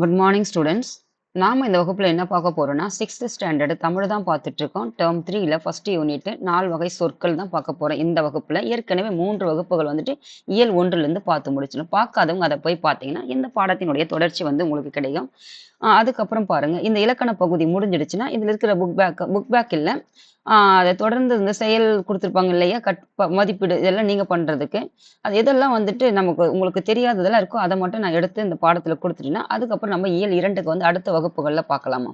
Good morning, students. நாம் இந்த வகுப்பில் என்ன பார்க்க போகிறோம்னா சிக்ஸ்த் ஸ்டாண்டர்டு தமிழ் தான் பார்த்துட்டு இருக்கோம் டேர்ம் த்ரீல ஃபஸ்ட்டு யூனிட்டு நாலு வகை சொற்கள் தான் பார்க்க போகிறோம் இந்த வகுப்பில். ஏற்கனவே மூன்று வகுப்புகள் வந்துட்டு இயல் ஒன்றுலேருந்து பார்த்து முடிச்சிடும் பார்க்காதவங்க அதை போய் பார்த்தீங்கன்னா இந்த பாடத்தினுடைய தொடர்ச்சி வந்து உங்களுக்கு கிடைக்கும். அதுக்கப்புறம் பாருங்கள் இந்த இலக்கண பகுதி முடிஞ்சிடுச்சுன்னா இதில் இருக்கிற புக் பேக் புக் பேக் இல்லை அதை தொடர்ந்து இந்த செயல் கொடுத்துருப்பாங்க இல்லையா? கட் ப- மதிப்பீடு இதெல்லாம் நீங்கள் பண்ணுறதுக்கு அது எதெல்லாம் வந்துட்டு நமக்கு உங்களுக்கு தெரியாததெல்லாம் இருக்கோ அதை மட்டும் நான் எடுத்து இந்த பாடத்தில் கொடுத்துட்டேன்னா அதுக்கப்புறம் நம்ம இயல் இரண்டுக்கு வந்து அடுத்த வகுப்புகளில் பார்க்கலாமா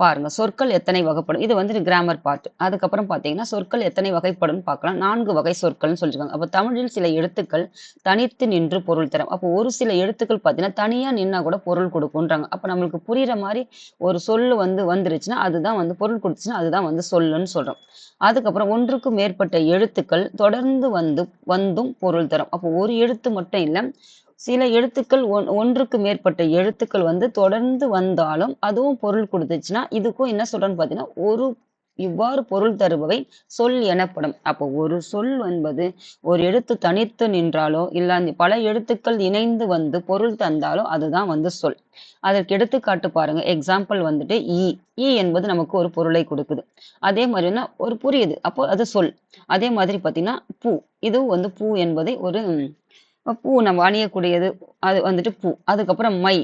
பாருங்க சொற்கள் எத்தனை வகைப்படும்? இது வந்துட்டு கிராமர் பார்ட் அதுக்கப்புறம் பார்த்தீங்கன்னா சொற்கள் எத்தனை வகைப்படும் பார்க்கலாம் நான்கு வகை சொற்கள்னு சொல்லியிருக்காங்க அப்போ தமிழில் சில எழுத்துக்கள் தனித்து நின்று பொருள் தரும். அப்போ ஒரு சில எழுத்துக்கள் பார்த்தீங்கன்னா தனியாக நின்னா கூட பொருள் கொடுக்குன்றாங்க அப்போ நம்மளுக்கு புரியுற மாதிரி ஒரு சொல்லு வந்து வந்துருச்சுன்னா அதுதான் வந்து பொருள் கொடுத்துச்சுன்னா அதுதான் வந்து சொல்லுன்னு சொல்றோம். அதுக்கப்புறம் ஒன்றுக்கும் மேற்பட்ட எழுத்துக்கள் தொடர்ந்து வந்து வந்தும் பொருள் தரும். அப்போ ஒரு எழுத்து மட்டும் இல்லை சில எழுத்துக்கள் ஒன் ஒன்றுக்கு மேற்பட்ட எழுத்துக்கள் வந்து தொடர்ந்து வந்தாலும் அதுவும் பொருள் கொடுத்துச்சுன்னா இதுக்கும் என்ன சொல்றேன்னு பார்த்தீங்கன்னா ஒரு இவ்வாறு பொருள் தருபவை சொல் எனப்படும். அப்போ ஒரு சொல் என்பது ஒரு எழுத்து தனித்து நின்றாலோ இல்ல பல எழுத்துக்கள் இணைந்து வந்து பொருள் தந்தாலோ அதுதான் வந்து சொல். அதற்கு எடுத்துக்காட்டு பாருங்க. எக்ஸாம்பிள் வந்துட்டு ஈ ஈ என்பது நமக்கு ஒரு பொருளை கொடுக்குது. அதே மாதிரினா ஒரு புரியுது. அப்போ அது சொல். அதே மாதிரி பார்த்தீங்கன்னா பூ. இதுவும் வந்து பூ என்பதை ஒரு பூ நம்ம அணியக்கூடியது. அது வந்துட்டு பூ. அதுக்கப்புறம் மை.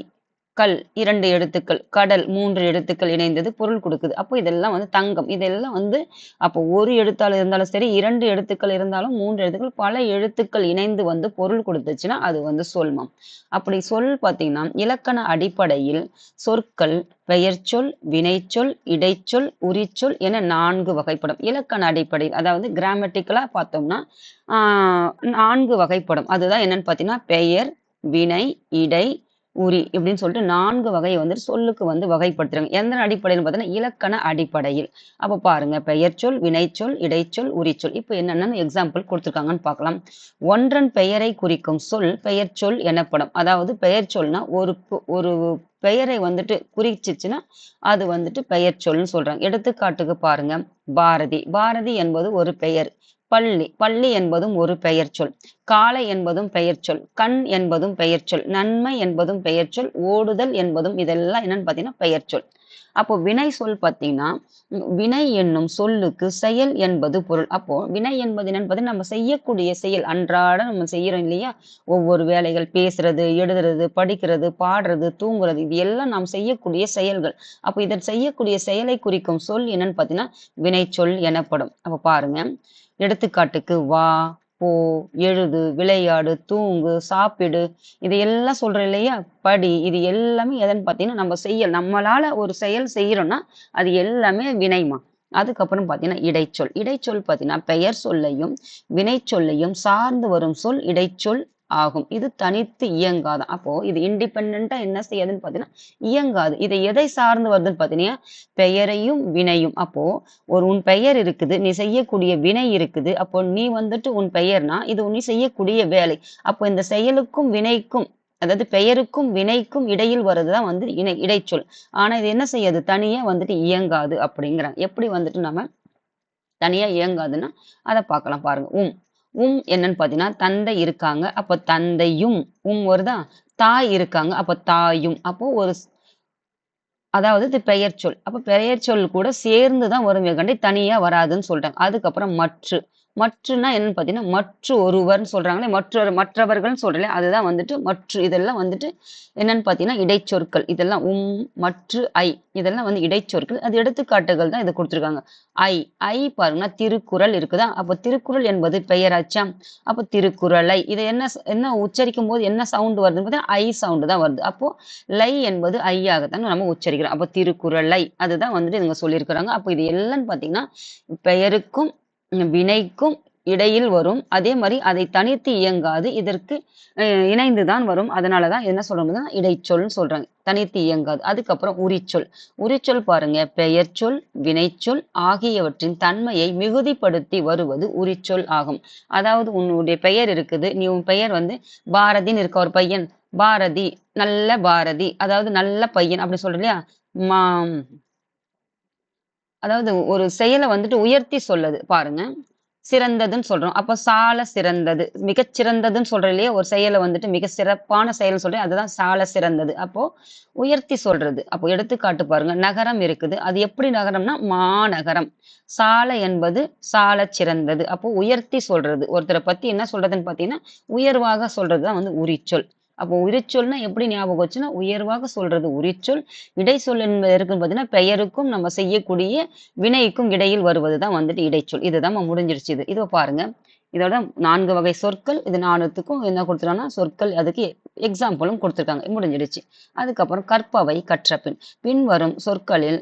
கல் இரண்டு எழுத்துக்கள் கடல் மூன்று எழுத்துக்கள் இணைந்தது பொருள் கொடுக்குது. அப்போ இதெல்லாம் வந்து தங்கம். இதெல்லாம் வந்து அப்போ ஒரு எழுத்தால் இருந்தாலும் சரி இரண்டு எழுத்துக்கள் இருந்தாலும் மூன்று எழுத்துக்கள் பல எழுத்துக்கள் இணைந்து வந்து பொருள் கொடுத்துச்சுன்னா அது வந்து சொல்மம். அப்படி சொல் பார்த்தீங்கன்னா இலக்கண அடிப்படையில் சொற்கள் பெயர்ச்சொல் வினைச்சொல் இடைச்சொல் உரிச்சொல் என நான்கு வகைப்படும். இலக்கண அடிப்படையில் அதாவது கிராமட்டிக்கலா பார்த்தோம்னா நான்கு வகைப்படும். அதுதான் என்னன்னு பார்த்தீங்கன்னா பெயர் வினை இடை உரி இப்படின்னு சொல்லிட்டு நான்கு வகையை வந்து சொல்லுக்கு வந்து வகைப்படுத்துறாங்க. எந்த அடிப்படையில் பார்த்தீங்கன்னா இலக்கண அடிப்படையில். அப்போ பாருங்க பெயர்ச்சொல் வினைச்சொல் இடைச்சொல் உரிச்சொல் இப்போ என்னென்னு எக்ஸாம்பிள் கொடுத்துருக்காங்கன்னு பார்க்கலாம். ஒன்றன் பெயரை குறிக்கும் சொல் பெயர்ச்சொல் எனப்படும். அதாவது பெயர்ச்சொல்னா ஒரு ஒரு பெயரை வந்துட்டு குறிச்சிச்சுன்னா அது வந்துட்டு பெயர்ச்சொல்னு சொல்றாங்க. எடுத்துக்காட்டுக்கு பாருங்க பாரதி. பாரதி என்பது ஒரு பெயர். பள்ளி. பள்ளி என்பதும் ஒரு பெயர்ச்சொல் காளை என்பதும் பெயர்ச்சொல் கண் என்பதும் பெயர்ச்சொல் நன்மை என்பதும் பெயர்ச்சொல் ஓடுதல் என்பதும் இதெல்லாம் என்னன்னு பார்த்தீங்கன்னா பெயர்ச்சொல் அப்போ வினை சொல் பார்த்தீங்கன்னா வினை என்னும் சொல்லுக்கு செயல் என்பது பொருள். அப்போ வினை என்பது என்னன்னு பார்த்தீங்கன்னா நம்ம செய்யக்கூடிய செயல். அன்றாட நம்ம செய்யறோம் இல்லையா? ஒவ்வொரு வேலைகள் பேசுறது எழுதுறது படிக்கிறது பாடுறது தூங்குறது இது எல்லாம் நாம் செய்யக்கூடிய செயல்கள். அப்போ இதன் செய்யக்கூடிய செயலை குறிக்கும் சொல் என்னன்னு பார்த்தீங்கன்னா வினைச்சொல் எனப்படும். அப்போ பாருங்க. எடுத்துக்காட்டுக்கு வா போ எழுது விளையாடு தூங்கு சாப்பிடு. இது எல்லாம் சொல்றோம் இல்லையா? படி. இது எல்லாமே எதன்னு பார்த்தீங்கன்னா நம்ம செய்ய நம்மளால ஒரு செயல் செய்யறோம்னா அது எல்லாமே வினைமா அதுக்கப்புறம் பார்த்தீங்கன்னா இடைச்சொல். இடைச்சொல் பார்த்தீங்கன்னா பெயர் சொல்லையும் வினைச்சொல்லையும் சார்ந்து வரும் சொல் இடைச்சொல் ஆகும். இது தனித்து இயங்காதான் அப்போ இது இண்டிபெண்டா என்ன செய்யாதுன்னு பார்த்தீங்கன்னா இயங்காது. இதை எதை சார்ந்து வருதுன்னு பார்த்தீங்கன்னா பெயரையும் வினையும். அப்போ ஒரு உன் பெயர் இருக்குது நீ செய்யக்கூடிய வினை இருக்குது. அப்போ நீ வந்துட்டு உன் பெயர்னா இது நீ செய்யக்கூடிய வேலை. அப்போ இந்த செயலுக்கும் வினைக்கும் அதாவது பெயருக்கும் வினைக்கும் இடையில் வர்றதுதான் வந்து இணை இடைச்சொல். ஆனா இது என்ன செய்யாது? தனியா வந்துட்டு இயங்காது அப்படிங்கிறாங்க. எப்படி வந்துட்டு நம்ம தனியா இயங்காதுன்னா அதை பார்க்கலாம் பாருங்க. உம். உம் என்னன்னு பார்த்தீங்கன்னா தந்தை இருக்காங்க. அப்போ தந்தையும் உம் வருதா தாய் இருக்காங்க. அப்போ தாயும். அப்போ ஒரு அதாவது இது பெயர் சொல் அப்போ பெயர் சொல் கூட சேர்ந்து தான் வருமே. கண்டி தனியா வராதுன்னு சொல்றாங்க அதுக்கப்புறம் மற்று. மற்றுனா என்னன்னு பார்த்தீங்கன்னா மற்ற ஒருவர்னு சொல்றாங்களே மற்றொரு மற்றவர்கள்னு சொல்றேன் அதுதான் வந்துட்டு மற்ற இதெல்லாம் வந்துட்டு என்னன்னு பார்த்தீங்கன்னா இடைச்சொற்கள். இதெல்லாம் உம் மற்ற ஐ. இதெல்லாம் வந்து இடைச்சொற்கள். அது எடுத்துக்காட்டுகள் தான் இதை கொடுத்துருக்காங்க. ஐ ஐ பாருங்கன்னா திருக்குறள் இருக்குதா? அப்போ திருக்குறள் என்பது பெயராச்சா அப்போ திருக்குறளை. இதை என்ன என்ன உச்சரிக்கும் போது என்ன சவுண்ட் வருதுன்னு பார்த்தீங்கன்னா ஐ சவுண்டு தான் வருது. அப்போ லை என்பது ஐயாகத்தான் நம்ம உச்சரிக்கிறோம். அப்போ திருக்குறளை. அதுதான் வந்துட்டு இவங்க சொல்லியிருக்கிறாங்க. அப்போ இது எல்லாம் பார்த்தீங்கன்னா பெயருக்கும் வினைக்கும் இடையில் வரும். அதே மாதிரி அதை தனித்து இயங்காது. இதற்கு இணைந்துதான் வரும். அதனாலதான் என்ன சொல்றோம்னா இடைச்சொல்னு சொல்றாங்க. தனித்து இயங்காது. அதுக்கப்புறம் உரிச்சொல். உரிச்சொல் பாருங்க. பெயர்ச்சொல் வினைச்சொல் ஆகியவற்றின் தன்மையை மிகுதிப்படுத்தி வருவது உரிச்சொல் ஆகும். அதாவது உன்னுடைய பெயர் இருக்குது. நீ உன் பெயர் வந்து பாரதின்னு இருக்க ஒரு பையன். பாரதி. நல்ல பாரதி. அதாவது நல்ல பையன். அப்படி சொல்ற இல்லையா? மா- அதாவது ஒரு செயலை வந்துட்டு உயர்த்தி சொல்லுது பாருங்க. சிறந்ததுன்னு சொல்றோம். அப்ப சால சிறந்தது. மிகச்சிறந்ததுன்னு சிறந்ததுன்னு இல்லையா? ஒரு செயலை வந்துட்டு மிக சிறப்பான செயல் சொல்றேன். அதுதான் சால சிறந்தது. அப்போ உயர்த்தி சொல்றது. அப்போ எடுத்துக்காட்டு பாருங்க. நகரம் இருக்குது. அது எப்படி நகரம்னா மாநகரம். சால என்பது சால சிறந்தது. அப்போ உயர்த்தி சொல்றது. ஒருத்தரை பத்தி என்ன சொல்றதுன்னு பாத்தீங்கன்னா உயர்வாக சொல்றதுதான் வந்து உரிச்சொல். அப்போ உரிச்சொல்னா எப்படி ஞாபகம் வச்சுன்னா உயர்வாக சொல்றது உரிச்சொல். இடைச்சொல் என்பது இருக்குன்னு பார்த்தீங்கன்னா பெயருக்கும் நம்ம செய்யக்கூடிய வினைக்கும் இடையில் வருவது தான் வந்துட்டு இடைச்சொல். இதுதான் முடிஞ்சிருச்சு இது. இதோ பாருங்க. இதோட நான்கு வகை சொற்கள். இது நானுத்துக்கும் என்ன கொடுத்துருக்காங்கன்னா சொற்கள் அதுக்கு எக்ஸாம்பிளும் கொடுத்துருக்காங்க. முடிஞ்சிடுச்சு. அதுக்கப்புறம் கற்பவை கற்றப்பின் பின்வரும் சொற்களில்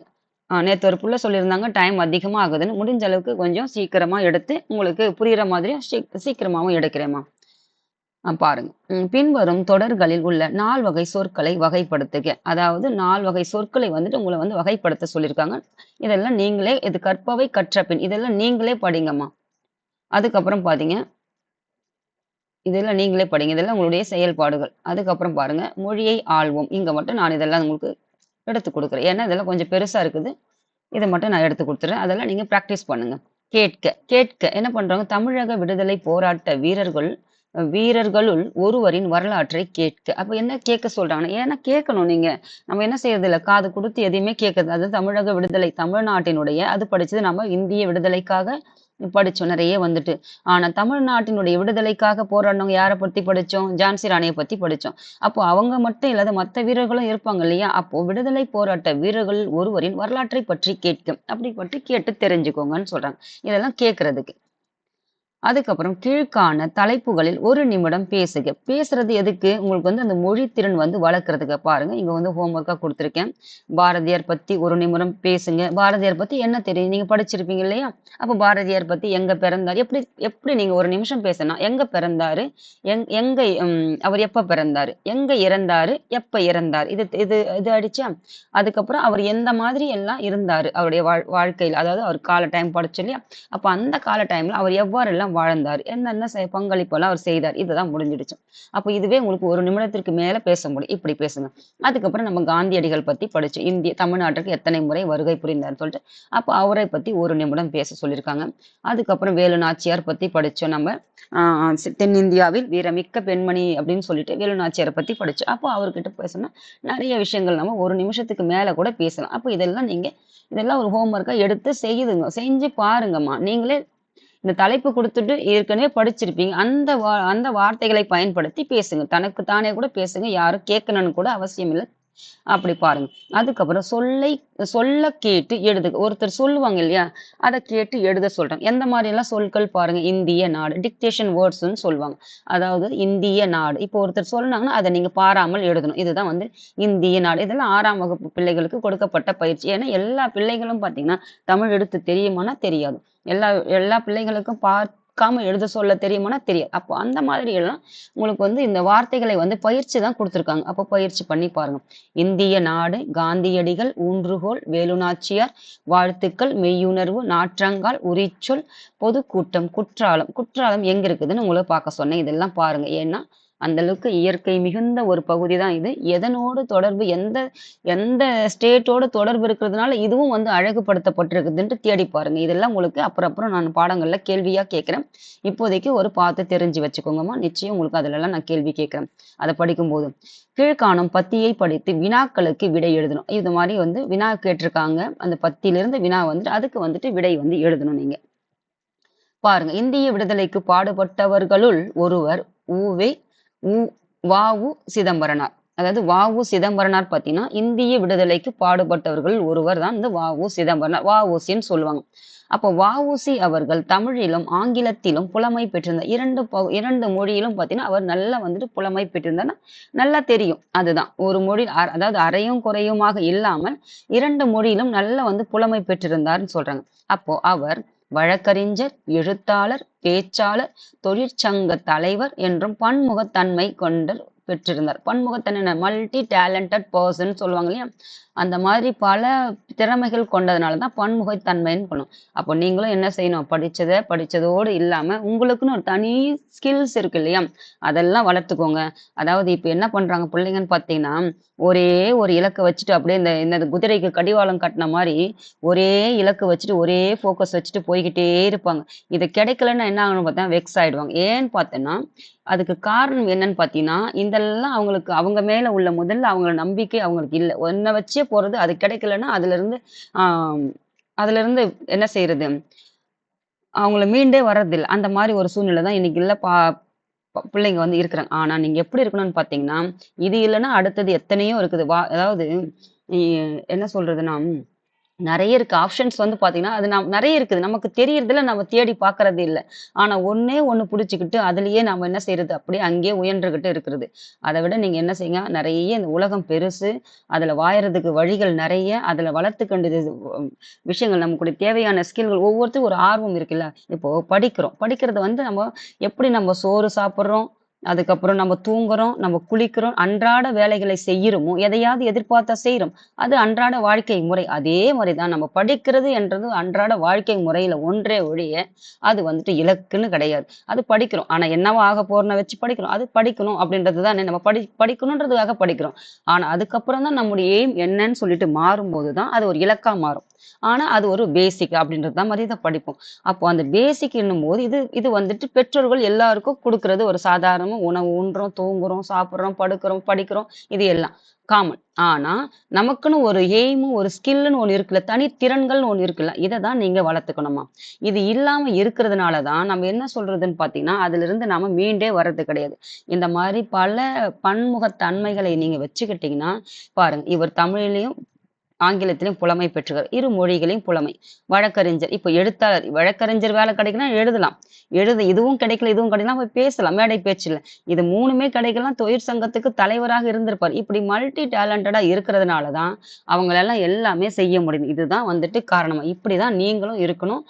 நேற்று ஒரு புள்ள சொல்லியிருந்தாங்க டைம் அதிகமாக ஆகுதுன்னு முடிஞ்ச அளவுக்கு கொஞ்சம் சீக்கிரமா எடுத்து உங்களுக்கு புரியுற மாதிரியும் சீக்கிரமாகவும் எடுக்கிறேம்மா. பாருங்க. பின்வரும் தொடர்களில் உள்ள நால் வகை சொற்களை வகைப்படுத்துக. அதாவது நால் வகை சொற்களை வந்துட்டு உங்களை வந்து வகைப்படுத்த சொல்லியிருக்காங்க இதெல்லாம் நீங்களே இது கற்பவை கற்ற பின் இதெல்லாம் நீங்களே படிங்கம்மா. அதுக்கப்புறம் பாத்தீங்க. இதெல்லாம் நீங்களே படிங்க. இதெல்லாம் உங்களுடைய செயல்பாடுகள். அதுக்கப்புறம் பாருங்க. மொழியை ஆள்வோம். இங்க மட்டும் நான் இதெல்லாம் உங்களுக்கு எடுத்து கொடுக்குறேன். ஏன்னா இதெல்லாம் கொஞ்சம் பெருசா இருக்குது. இதை மட்டும் நான் எடுத்து கொடுத்துறேன். அதெல்லாம் நீங்க ப்ராக்டிஸ் பண்ணுங்க. கேட்க கேட்க என்ன பண்றாங்க? தமிழக விடுதலை போராட்ட வீரர்கள் வீரர்களுள் ஒருவரின் வரலாற்றை கேட்க. அப்ப என்ன கேட்க சொல்றாங்க ஏன்னா கேட்கணும் நீங்க. நம்ம என்ன செய்யறது இல்லை காது கொடுத்து எதையுமே கேட்கறது. அது தமிழக விடுதலை தமிழ்நாட்டினுடைய அது படிச்சது நம்ம இந்திய விடுதலைக்காக படிச்சோம். நிறைய வந்துட்டு. ஆனா தமிழ்நாட்டினுடைய விடுதலைக்காக போராடினவங்க யாரை பத்தி படிச்சோம்? ஜான்சி ராணியை பத்தி படிச்சோம். அப்போ அவங்க மட்டும் இல்லாத மற்ற வீரர்களும் இருப்பாங்க இல்லையா? அப்போ விடுதலை போராட்ட வீரர்கள் ஒருவரின் வரலாற்றை பற்றி கேட்கும் அப்படி பற்றி கேட்டு தெரிஞ்சுக்கோங்கன்னு சொல்றாங்க. இதெல்லாம் கேட்கறதுக்கு. அதுக்கப்புறம் கீழ்க்கான தலைப்புகளில் ஒரு நிமிடம் பேசுக. பேசுறது எதுக்கு? உங்களுக்கு வந்து அந்த மொழி திறன் வந்து வளர்க்கறதுக்கு பாருங்க. இங்க வந்து ஹோம்ஒர்க்காக கொடுத்துருக்கேன். பாரதியார் பத்தி ஒரு நிமிடம் பேசுங்க. பாரதியார் பத்தி என்ன தெரியும்? நீங்க படிச்சிருப்பீங்க இல்லையா? அப்ப பாரதியார் பத்தி எங்க பிறந்தார்? எப்படி எப்படி நீங்க ஒரு நிமிஷம் பேசணும் எங்க பிறந்தாரு? எங் எங்க அவர் எப்ப பிறந்தாரு? எங்க இறந்தாரு? எப்ப இறந்தார்? இது இது இது அடிச்சா? அதுக்கப்புறம் அவர் எந்த மாதிரி எல்லாம் இருந்தாரு? அவருடைய வாழ் வாழ்க்கையில். அதாவது அவர் கால டைம் படிச்சு இல்லையா? அப்ப அந்த கால டைம்ல அவர் எவ்வாறு எல்லாம் வாழ்ந்தார். என்னென்ன பங்களிப்பெல்லாம் அவர் செய்தார். இதுதான் முடிஞ்சிடுச்சு. அப்போ இதுவே உங்களுக்கு ஒரு நிமிடத்திற்கு மேல பேச முடியும். இப்படி பேசுங்க. அதுக்கப்புறம் நம்ம காந்தியடிகள் பத்தி படிச்சு இந்திய தமிழ்நாட்டுக்கு எத்தனை முறை வருகை புரிந்தார்னு சொல்லிட்டு அப்போ அவரை பத்தி ஒரு நிமிடம் பேச சொல்லியிருக்காங்க. அதுக்கப்புறம் வேலு நாச்சியார் பத்தி படிச்சோம் நம்ம. தென்னிந்தியாவில் வீரமிக்க பெண்மணி அப்படின்னு சொல்லிட்டு வேலு நாச்சியாரை பத்தி படிச்சோம் அப்போ அவர்கிட்ட பேசணும் நிறைய விஷயங்கள் நம்ம ஒரு நிமிஷத்துக்கு மேல கூட பேசலாம். அப்போ இதெல்லாம் நீங்க இதெல்லாம் ஒரு ஹோம்ஒர்க்கா எடுத்து செய்யுதுங்க செஞ்சு பாருங்கம்மா. நீங்களே இந்த தலைப்பு கொடுத்துட்டு ஏற்கனவே படிச்சிருப்பீங்க. அந்த வா அந்த வார்த்தைகளை பயன்படுத்தி பேசுங்க. தனக்கு தானே கூட பேசுங்க. யாரும் கேட்கணும்னு கூட அவசியம் இல்லை. அப்படி பாருங்க. அதுக்கப்புறம் சொல்லை சொல்ல கேட்டு எழுதுக. ஒருத்தர் சொல்லுவாங்க இல்லையா? அதை கேட்டு எழுத சொல்றாங்க. எந்த மாதிரி எல்லாம் சொற்கள் பாருங்க? இந்திய நாடு டிக்டேஷன் வேர்ட்ஸ்ன்னு சொல்லுவாங்க. அதாவது இந்திய நாடு. இப்போ ஒருத்தர் சொன்னாங்கன்னா அதை நீங்க பாராமல் எழுதணும். இதுதான் வந்து இந்திய நாடு. இதெல்லாம் ஆறாம் வகுப்பு பிள்ளைகளுக்கு கொடுக்கப்பட்ட பயிற்சி. ஏன்னா எல்லா பிள்ளைகளும் பாத்தீங்கன்னா தமிழ் எடுத்து தெரியுமானா தெரியாது. எல்லா எல்லா பிள்ளைகளுக்கும் பார்க்காம எழுத சொல்ல தெரியுமானா தெரியும் அப்போ அந்த மாதிரி எல்லாம் உங்களுக்கு வந்து இந்த வார்த்தைகளை வந்து பயிற்சி தான் கொடுத்துருக்காங்க. அப்போ பயிற்சி பண்ணி பாருங்க. இந்திய நாடு காந்தியடிகள் ஊன்றுகோல் வேலுநாச்சியார் வாழ்த்துக்கள் மெய்யுணர்வு நாற்றங்கால் உரிச்சொல் பொதுக்கூட்டம் குற்றாலம். குற்றாலம் எங்க இருக்குதுன்னு உங்களை பார்க்க சொன்னேன். இதெல்லாம் பாருங்க. ஏன்னா அந்த அளவுக்கு இயற்கை மிகுந்த ஒரு பகுதி தான் இது. எதனோடு தொடர்பு எந்த எந்த ஸ்டேட்டோட தொடர்பு இருக்கிறதுனால இதுவும் வந்து அழகுபடுத்தப்பட்டிருக்குதுன்ட்டு தேடி பாருங்க. இதெல்லாம் உங்களுக்கு அப்புறம் அப்புறம் நான் பாடங்களில் கேள்வியாக கேட்குறேன். இப்போதைக்கு ஒரு பார்த்து தெரிஞ்சு வச்சுக்கோங்கம்மா. நிச்சயம் உங்களுக்கு அதிலலாம் நான் கேள்வி கேட்குறேன். அதை படிக்கும்போது. கீழ்காணும் பத்தியை படித்து வினாக்களுக்கு விடை எழுதணும். இது மாதிரி வந்து வினா கேட்டிருக்காங்க. அந்த பத்தியிலிருந்து வினா வந்துட்டு அதுக்கு வந்துட்டு விடை வந்து எழுதணும் நீங்கள் பாருங்க. இந்திய விடுதலைக்கு பாடுபட்டவர்களுள் ஒருவர் ஊவே உ வா உ சிதம்பரனார். அதாவது வாவு உ சிதம்பரனார் பார்த்தீங்கன்னா இந்திய விடுதலைக்கு பாடுபட்டவர்கள் ஒருவர் தான் இந்த வாவு உ சிதம்பரனார் வா சொல்லுவாங்க. அப்போ வஉசி அவர்கள் தமிழிலும் ஆங்கிலத்திலும் புலமை பெற்றிருந்தார் இரண்டு இரண்டு மொழியிலும் பார்த்தீங்கன்னா அவர் நல்லா வந்துட்டு புலமை பெற்றிருந்தார்னா நல்லா தெரியும். அதுதான். ஒரு மொழி அதாவது அறையும் குறையுமாக இல்லாமல் இரண்டு மொழியிலும் நல்லா வந்து புலமை பெற்றிருந்தார்னு சொல்றாங்க. அப்போ அவர் வழக்கறிஞர் எழுத்தாளர் பேச்சாளர் தொழிற்சங்க தலைவர் என்றும் பன்முகத்தன்மை கொண்ட பெற்றிருந்தார். பன்முகத்தன்மை மல்டி டேலண்டட் பர்சன் சொல்லுவாங்க இல்லையா? அந்த மாதிரி பல திறமைகள் கொண்டதுனால தான் பன்முகத்தன்மைன்னு பண்ணும் அப்போ நீங்களும் என்ன செய்யணும்? படிச்சதை படித்ததோடு இல்லாம உங்களுக்குன்னு ஒரு தனி ஸ்கில்ஸ் இருக்கு இல்லையா? அதெல்லாம் வளர்த்துக்கோங்க. அதாவது இப்போ என்ன பண்றாங்க பிள்ளைங்கன்னு பார்த்தீங்கன்னா ஒரே ஒரு இலக்கை வச்சுட்டு அப்படியே இந்த இந்த குதிரைக்கு கடிவாளம் கட்டின மாதிரி ஒரே இலக்கு வச்சுட்டு ஒரே ஃபோக்கஸ் வச்சுட்டு போய்கிட்டே இருப்பாங்க. இது கிடைக்கலன்னா என்ன ஆகணும்னு பார்த்தா வெக்ஸ் ஆகிடுவாங்க ஏன்னு பார்த்தோன்னா அதுக்கு காரணம் என்னன்னு பார்த்தீங்கன்னா இதெல்லாம் அவங்களுக்கு அவங்க மேலே உள்ள முதல்ல அவங்கள நம்பிக்கை அவங்களுக்கு இல்லை. ஒன்றை வச்சே போகிறது அது கிடைக்கலன்னா அதுலேருந்து அதுலேருந்து என்ன செய்யறது? அவங்கள மீண்டே வர்றதில்லை. அந்த மாதிரி ஒரு சூழ்நிலை தான் இன்னைக்கு இல்லை பா ப- பிள்ளைங்க வந்து இருக்கிறாங்க. ஆனா நீங்க எப்படி இருக்கணும்னு பாத்தீங்கன்னா இது இல்லைன்னா அடுத்தது எத்தனையோ இருக்குது. வா அதாவது என்ன சொல்றதுன்னா நிறைய இருக்கு. ஆப்ஷன்ஸ் வந்து பாத்தீங்கன்னா அது நம் நிறைய இருக்குது. நமக்கு தெரியறதுல நம்ம தேடி பார்க்கறது இல்லை. ஆனா ஒன்னே ஒண்ணு புடிச்சுக்கிட்டு அதுலயே நம்ம என்ன செய்யறது அப்படியே அங்கேயே உயர்ந்துகிட்டு இருக்கிறது. அதை விட நீங்க என்ன செய்யுங்க? நிறைய இந்த உலகம் பெருசு அதுல வாயறதுக்கு வழிகள் நிறைய அதுல வளர்த்துக்கொண்டது விஷயங்கள் நமக்குடைய தேவையான ஸ்கில்கள் ஒவ்வொருத்தரும் ஒரு ஆர்வம் இருக்குல்ல? இப்போ படிக்கிறோம். படிக்கிறது வந்து நம்ம எப்படி நம்ம சோறு சாப்பிட்றோம்? அதுக்கப்புறம் நம்ம தூங்குறோம் நம்ம குளிக்கிறோம் அன்றாட வேலைகளை செய்யறோமோ எதையாவது எதிர்பார்த்தா செய்யறோம் அது அன்றாட வாழ்க்கை முறை. அதே மாதிரிதான் நம்ம படிக்கிறது என்றது அன்றாட வாழ்க்கை முறையில ஒன்றே ஒழிய அது வந்துட்டு இலக்குன்னு கிடையாது. அது படிக்கிறோம். ஆனா என்னவா ஆக போறன வச்சு படிக்கிறோம். அது படிக்கணும் அப்படின்றது தான் நம்ம படி படிக்கணுன்றதுக்காக படிக்கிறோம். ஆனா அதுக்கப்புறம் தான் நம்முடைய எய்ம் என்னன்னு சொல்லிட்டு மாறும்போது தான் அது ஒரு இலக்கா மாறும். ஆனா அது ஒரு பேசிக் அப்படின்றது தான் மாதிரி இதை படிப்போம். அப்போ அந்த பேசிக் என்னும் போது இது இது வந்துட்டு பெற்றோர்கள் எல்லாருக்கும் கொடுக்கறது ஒரு சாதாரணமா உணவு உண்றோம் தூங்குறோம் சாப்பிடுறோம் படுக்கிறோம் படிக்கிறோம் இது எல்லாம் காமன் ஆனா நமக்குன்னு ஒரு எய்மும் ஒரு ஸ்கில்னு ஒண்ணு இருக்குல்ல தனித்திறன்கள்னு ஒன்று இருக்குல்ல இதை தான் நீங்க வளர்த்துக்கணுமா? இது இல்லாம இருக்கிறதுனால தான் நம்ம என்ன சொல்றதுன்னு பாத்தீங்கன்னா அதுல இருந்து நாம மீண்டே வர்றது கிடையாது. இந்த மாதிரி பல பன்முகத்தன்மைகளை நீங்க வச்சுக்கிட்டீங்கன்னா பாருங்க இவர் தமிழ்லயும் ஆங்கிலத்திலும் புலமை பெற்றவர். இரு மொழிகளையும் புலமை. வழக்கறிஞர். இப்போ எழுத்தாளர். வழக்கறிஞர் வேலை கிடைக்குன்னா எழுதலாம். எழுத இதுவும் கிடைக்கல இதுவும் கிடைக்கலாம் போய் பேசலாம். மேடை பேச்சில் இது மூணுமே கிடைக்கலாம் தொழிற்சங்கத்துக்கு தலைவராக இருந்திருப்பார். இப்படி மல்டி டேலண்டடா இருக்கிறதுனால தான் அவங்களெல்லாம் எல்லாமே செய்ய முடியும். இதுதான் வந்துட்டு காரணமா. இப்படிதான் நீங்களும் இருக்கணும்.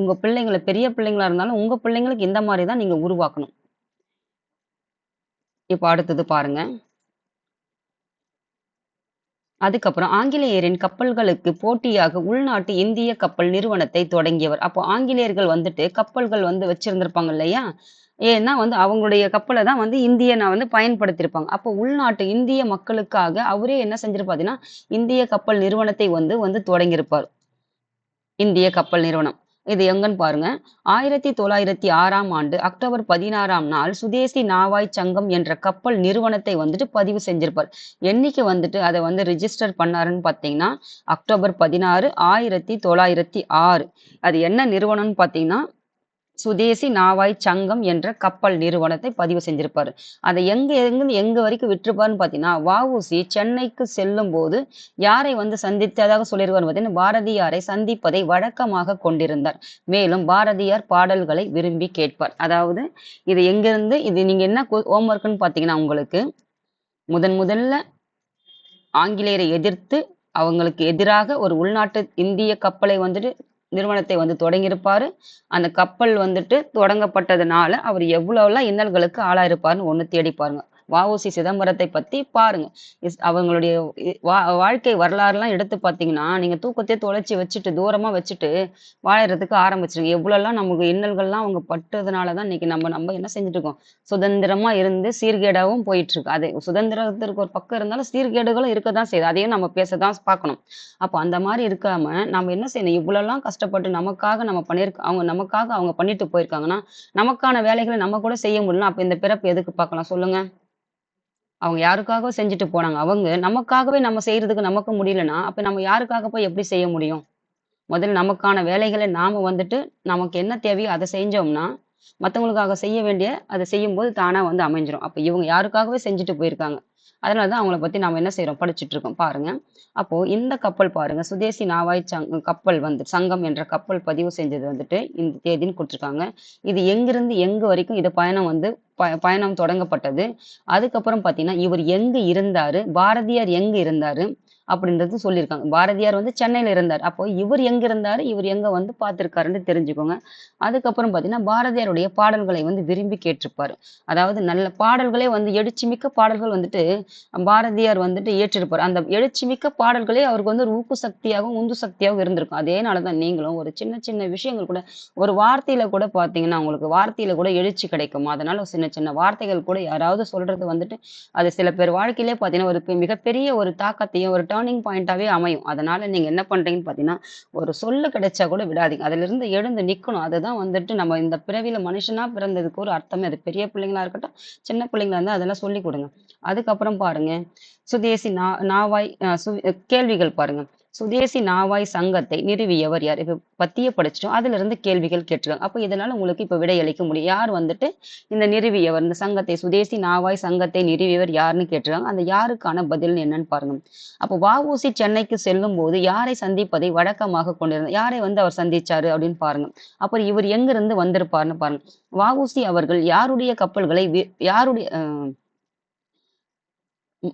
உங்க பிள்ளைங்களை பெரிய பிள்ளைங்களா இருந்தாலும் உங்க பிள்ளைங்களுக்கு இந்த மாதிரி தான் நீங்க உருவாக்கணும். இப்போ அடுத்தது பாருங்க. அதுக்கப்புறம் ஆங்கிலேயரின் கப்பல்களுக்கு போட்டியாக உள்நாட்டு இந்திய கப்பல் நிறுவனத்தை தொடங்கியவர். அப்போ ஆங்கிலேயர்கள் வந்துட்டு கப்பல்கள் வந்து வச்சிருந்திருப்பாங்க இல்லையா? ஏன்னா வந்து அவங்களுடைய கப்பலை தான் வந்து இந்தியனை வந்து பயன்படுத்தியிருப்பாங்க. அப்போ உள்நாட்டு இந்திய மக்களுக்காக அவரே என்ன செஞ்சிருப்பாருன்னா இந்திய கப்பல் நிறுவனத்தை வந்து வந்து தொடங்கியிருப்பார். இந்திய கப்பல் நிறுவனம். இது எங்கன்னு பாருங்க. ஆயிரத்தி தொள்ளாயிரத்தி ஆறாம் ஆண்டு அக்டோபர் பதினாறாம் நாள் சுதேசி நாவாய் சங்கம் என்ற கப்பல் நிறுவனத்தை வந்துட்டு பதிவு செஞ்சிருப்பார். என்னைக்கு வந்துட்டு அதை வந்து ரிஜிஸ்டர் பண்ணாருன்னு பார்த்தீங்கன்னா அக்டோபர் பதினாறு ஆயிரத்தி தொள்ளாயிரத்தி ஆறு. அது என்ன நிறுவனம்னு பார்த்தீங்கன்னா சுதேசி நாவாய் சங்கம் என்ற கப்பல் நிறுவனத்தை பதிவு செஞ்சிருப்பாரு. அதை எங்க எங்க எங்க வரைக்கும் விட்டுருப்பாருன்னு பார்த்தீங்கன்னா வஉசி சென்னைக்கு செல்லும் போது யாரை வந்து சந்தித்ததாக சொல்லியிருக்காரு பார்த்தீங்கன்னா பாரதியாரை சந்திப்பதை வழக்கமாக கொண்டிருந்தார். மேலும் பாரதியார் பாடல்களை விரும்பி கேட்பார். அதாவது இது எங்கிருந்து இது நீங்க என்ன ஹோம்ஒர்க்னு பார்த்தீங்கன்னா உங்களுக்கு முதன் முதல்ல ஆங்கிலேயரை எதிர்த்து அவங்களுக்கு எதிராக ஒரு உள்நாட்டு இந்திய கப்பலை வந்துட்டு நிறுவனத்தை வந்து தொடங்கியிருப்பாரு. அந்த கப்பல் வந்துட்டு தொடங்கப்பட்டதுனால அவர் எவ்வளவுலாம் இன்னல்களுக்கு ஆளாயிருப்பாருன்னு ஒண்ணு தேடி பாருங்க. வஉசி சிதம்பரத்தை பத்தி பாருங்க. அவங்களுடைய வா- வாழ்க்கை வரலாறுலாம் எடுத்து பார்த்தீங்கன்னா நீங்க தூக்கத்தையே தொலைச்சி வச்சுட்டு தூரமா வச்சுட்டு வாழறதுக்கு ஆரம்பிச்சிருங்க. எவ்வளவுலாம் நமக்கு இன்னல்கள்லாம் அவங்க பட்டதுனால தான் இன்னைக்கு நம்ம நம்ம என்ன செஞ்சுட்டு இருக்கோம் சுதந்திரமா இருந்து சீர்கேடாவும் போயிட்டு இருக்கு அது சுதந்திரத்திற்கு ஒரு பக்கம் இருந்தாலும் சீர்கேடுகளும் இருக்க தான் செய்யுது. அதையும் நம்ம பேசதான் பார்க்கணும் அப்போ அந்த மாதிரி இருக்காம நம்ம என்ன செய்யணும்? இவ்வளவுலாம் கஷ்டப்பட்டு நமக்காக நம்ம பண்ணியிருக்க அவங்க நமக்காக அவங்க பண்ணிட்டு போயிருக்காங்கன்னா நமக்கான வேலைகளை நம்ம கூட செய்ய முடியல. அப்ப இந்த பிறப்பு எதுக்கு பார்க்கலாம் சொல்லுங்க. அவங்க யாருக்காக செஞ்சுட்டு போனாங்க. அவங்க நமக்காகவே நம்ம செய்யறதுக்கு நமக்கு முடியலன்னா அப்ப நம்ம யாருக்காக போய் எப்படி செய்ய முடியும்? முதல்ல நமக்கான வேலைகளை நாம வந்துட்டு நமக்கு என்ன தேவையோ அதை செஞ்சோம்னா மற்றவங்களுக்காக செய்ய வேண்டிய அதை செய்யும்போது தானா வந்து அமைஞ்சிரும். அப்ப இவங்க யாருக்காகவே செஞ்சுட்டு போயிருக்காங்க. அதனாலதான் அவங்கள பத்தி நாம என்ன செய்றோம்? படிச்சுட்டு இருக்கோம். பாருங்க. அப்போ இந்த கப்பல் பாருங்க. சுதேசி நாவாய் சங் கப்பல் வந்து சங்கம் என்ற கப்பல் பதிவு செஞ்சது வந்துட்டு இந்த தேதின்னு கொடுத்துருக்காங்க. இது எங்கிருந்து எங்க வரைக்கும் இது பயணம் வந்து ப- பயணம் தொடங்கப்பட்டது. அதுக்கப்புறம் பாத்தீங்கன்னா இவர் எங்க இருந்தாரு? பாரதியார் எங்க இருந்தாரு? அப்படின்றது சொல்லியிருக்காங்க. பாரதியார் வந்து சென்னையில் இருந்தார். அப்போ இவர் எங்க இருந்தார் இவர் எங்க வந்து பார்த்துருக்காருன்னு தெரிஞ்சுக்கோங்க. அதுக்கப்புறம் பார்த்தீங்கன்னா, பாரதியாருடைய பாடல்களை வந்து விரும்பி கேட்டிருப்பாரு. அதாவது நல்ல பாடல்களே வந்து எழுச்சிமிக்க பாடல்கள் வந்துட்டு பாரதியார் வந்துட்டு ஏற்றிருப்பார் அந்த எழுச்சிமிக்க பாடல்களே அவருக்கு வந்து ஒரு ஊக்கு சக்தியாகவும், உந்து சக்தியாகவும் இருந்திருக்கும். அதேனால தான் நீங்களும் ஒரு சின்ன சின்ன விஷயங்கள் கூட ஒரு வார்த்தையில கூட பார்த்தீங்கன்னா, உங்களுக்கு வார்த்தையில கூட எழுச்சி கிடைக்கும். அதனால சின்ன சின்ன வார்த்தைகள் கூட யாராவது சொல்றது வந்துட்டு, அது சில பேர் வாழ்க்கையிலே பார்த்தீங்கன்னா, ஒரு மிகப்பெரிய ஒரு தாக்கத்தையும், ஒரு டேர்னிங் பாயிண்ட்டாவே அமையும். அதனால நீங்க என்ன பண்றீங்கன்னு பார்த்தீங்கன்னா, ஒரு சொல்லு கிடைச்சா கூட விடாதீங்க. அதிலிருந்து எழுந்து நிக்கணும். அதுதான் வந்துட்டு நம்ம இந்த பிறவியில மனுஷனா பிறந்ததுக்கு ஒரு அர்த்தமே அது. பெரிய பிள்ளைங்களா இருக்கட்டும், சின்ன பிள்ளைங்களா இருந்தா அதெல்லாம் சொல்லிக் கொடுங்க அதுக்கப்புறம் பாருங்க, சுதேசி நா நாவாய் சு கேள்விகள் பாருங்க. சுதேசி நாவாய் சங்கத்தை நிறுவியவர் யார்? இப்ப பத்திய அதுல இருந்து கேள்விகள் கேட்டிருக்காங்க. அப்ப இதனால உங்களுக்கு இப்ப விடையளிக்க முடியும். யார் வந்துட்டு இந்த நிறுவியவர்? இந்த சங்கத்தை சுதேசி நாவாய் சங்கத்தை நிறுவியவர் யாருன்னு கேட்டிருக்காங்க. அந்த யாருக்கான பதில் என்னன்னு பாருங்க. அப்போ வ.உ.சி சென்னைக்கு செல்லும்போது யாரை சந்திப்பதை வழக்கமாக கொண்டிருந்தார்? யாரை வந்து அவர் சந்திச்சாரு அப்படின்னு பாருங்க. அப்புறம் இவர் எங்கிருந்து வந்திருப்பார்ன்னு பாருங்க. வ.உ.சி அவர்கள் யாருடைய கப்பல்களை வி யாருடைய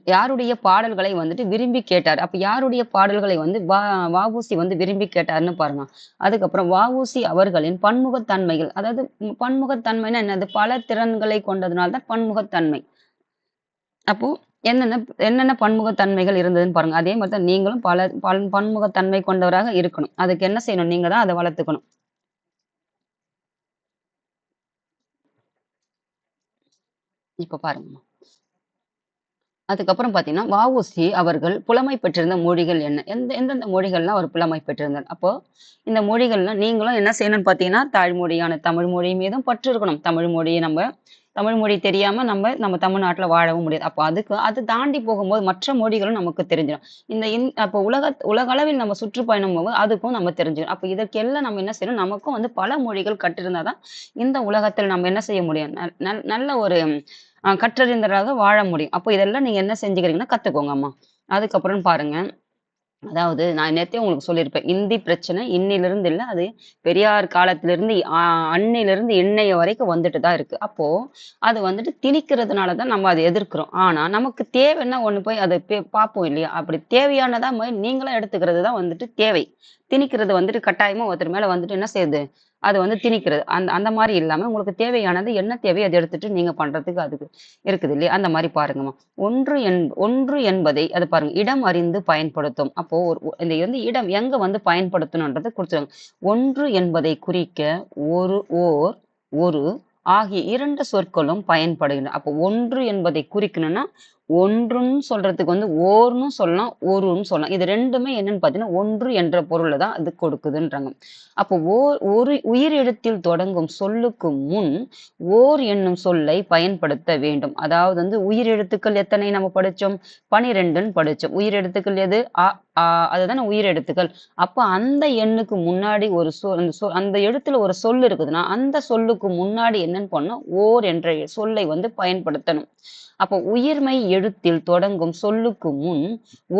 யாருடைய பாடல்களை வந்துட்டு விரும்பி கேட்டார்? அப்ப யாருடைய பாடல்களை வந்து வ வ.உ.சி வந்து விரும்பி கேட்டார்னு பாருங்க. அதுக்கப்புறம் வ.உ.சி அவர்களின் பன்முகத்தன்மைகள் அதாவது பன்முகத்தன்மைன்னா என்னது? பல திறன்களை கொண்டதுனால தான் பன்முகத்தன்மை. அப்போ என்னென்ன என்னென்ன பன்முகத்தன்மைகள் இருந்ததுன்னு பாருங்க. அதே மாதிரி தான் நீங்களும் பல பன் பன்முகத்தன்மை கொண்டவராக இருக்கணும். அதுக்கு என்ன செய்யணும்? நீங்க தான் அதை வளர்த்துக்கணும். இப்ப பாருங்கம்மா. அதுக்கப்புறம் பார்த்தீங்கன்னா, வ.உ.சி அவர்கள் புலமை பெற்றிருந்த மொழிகள் என்ன? எந்த எந்தெந்த மொழிகள்லாம் அவர் புலமை பெற்றிருந்தார்? அப்போ இந்த மொழிகள்லாம் நீங்களும் என்ன செய்யணும்னு பார்த்தீங்கன்னா, தாய்மொழியான தமிழ் மொழி மீதும் பற்று இருக்கணும். தமிழ் மொழியை நம்ம தமிழ் மொழி தெரியாம நம்ம நம்ம தமிழ்நாட்டுல வாழவும் முடியாது. அப்போ அதுக்கு அது தாண்டி போகும்போது மற்ற மொழிகளும் நமக்கு தெரிஞ்சிடும் இந்த இந் அப்போ உலக உலகளவில் நம்ம சுற்றுப்பயணம் போகும்போது அதுக்கும் நம்ம தெரிஞ்சிடும் அப்போ இதற்கெல்லாம் நம்ம என்ன செய்யணும்? நமக்கும் வந்து பல மொழிகள் கற்றிருந்தா தான் இந்த உலகத்தில் நம்ம என்ன செய்ய முடியும்? நல் நல்ல ஒரு கற்றறிந்தராக வாழ முடியும். அப்போ இதெல்லாம் நீங்க என்ன செஞ்சுக்கிறீங்கன்னா கத்துக்கோங்கம்மா. அதுக்கப்புறம் பாருங்க. அதாவது நான் நேத்தே உங்களுக்கு சொல்லியிருப்பேன். இந்தி பிரச்சனை இன்னிலிருந்து இல்லை அது பெரியார் காலத்திலிருந்து அன்னிலிருந்து இன்னைய வரைக்கும் வந்துட்டு தான் இருக்கு. அப்போ அது வந்துட்டு திணிக்கிறதுனால தான் நம்ம அதை எதிர்க்கிறோம். ஆனா நமக்கு தேவைன்னா ஒண்ணு போய் அதை பார்ப்போம் இல்லையா? அப்படி தேவையானதாக மாரி நீங்களும் எடுத்துக்கிறது தான் வந்துட்டு தேவை. திணிக்கிறது வந்துட்டு கட்டாயமா ஒருத்தர் மேல வந்துட்டு என்ன செய்யுது? அது வந்து திணிக்கிறது. அந்த அந்த மாதிரி இல்லாமல் உங்களுக்கு தேவையானது என்ன தேவையோ அதை எடுத்துட்டு நீங்கள் பண்ணுறதுக்கு அதுக்கு இருக்குது இல்லையா? அந்த மாதிரி பாருங்கம்மா. ஒன்று என் ஒன்று என்பதை அது பாருங்க. இடம் அறிந்து பயன்படுத்தும். அப்போது ஒரு இந்த வந்து இடம் எங்கே வந்து பயன்படுத்தணுன்றதை குடுத்துருக்காங்க. ஒன்று என்பதை குறிக்க ஒரு, ஓர், ஒரு ஆகிய இரண்டு சொற்களும் பயன்படுகின்றன. அப்போ ஒன்று என்பதை குறிக்கணும்னா, ஒன்றுன்னு சொல்றதுக்கு வந்து ஓர்னு சொல்லலாம், ஒருன்னு சொல்லலாம். இது ரெண்டுமே என்னன்னு பார்த்தீங்கன்னா, ஒன்று என்ற பொருள தான் அது கொடுக்குதுன்றாங்க. அப்போ ஓர் ஒரு உயிர் எழுத்தில் தொடங்கும் சொல்லுக்கு முன் ஓர் என்னும் சொல்லை பயன்படுத்த வேண்டும். அதாவது வந்து உயிர் எழுத்துக்கள் எத்தனை நம்ம படித்தோம் பனிரெண்டுன்னு படித்தோம் உயிர் எழுத்துக்கள் எது? அ, ஆ அதுதானே உயிர் எழுத்துக்கள். அப்போ அந்த எண்ணுக்கு முன்னாடி ஒரு சொ அந்த சொ அந்த எழுத்துல ஒரு சொல் இருக்குதுன்னா, அந்த சொல்லுக்கு முன்னாடி என்னன்னு பண்ணணும்? ஓர் என்ற சொல்லை வந்து பயன்படுத்தணும். அப்போ உயிர்மை எழுத்தில் தொடங்கும் சொல்லுக்கு முன்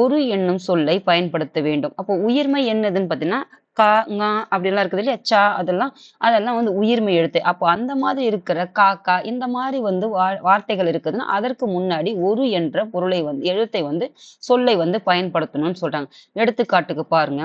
ஒரு என்னும் சொல்லை பயன்படுத்த வேண்டும். அப்போ உயிர்மை என்னதுன்னு பார்த்தீங்கன்னா, கா ங அப்படிலாம் இருக்குது இல்லையா? சா அதெல்லாம் அதெல்லாம் வந்து உயிர்மை எழுத்து. அப்போ அந்த மாதிரி இருக்கிற காக்கா இந்த மாதிரி வந்து வா வார்த்தைகள் இருக்குதுன்னா, அதற்கு முன்னாடி ஒரு என்ற பொருளை வந்து எழுத்தை வந்து சொல்லை வந்து பயன்படுத்தணும்னு சொல்றாங்க. எடுத்துக்காட்டுக்கு பாருங்க.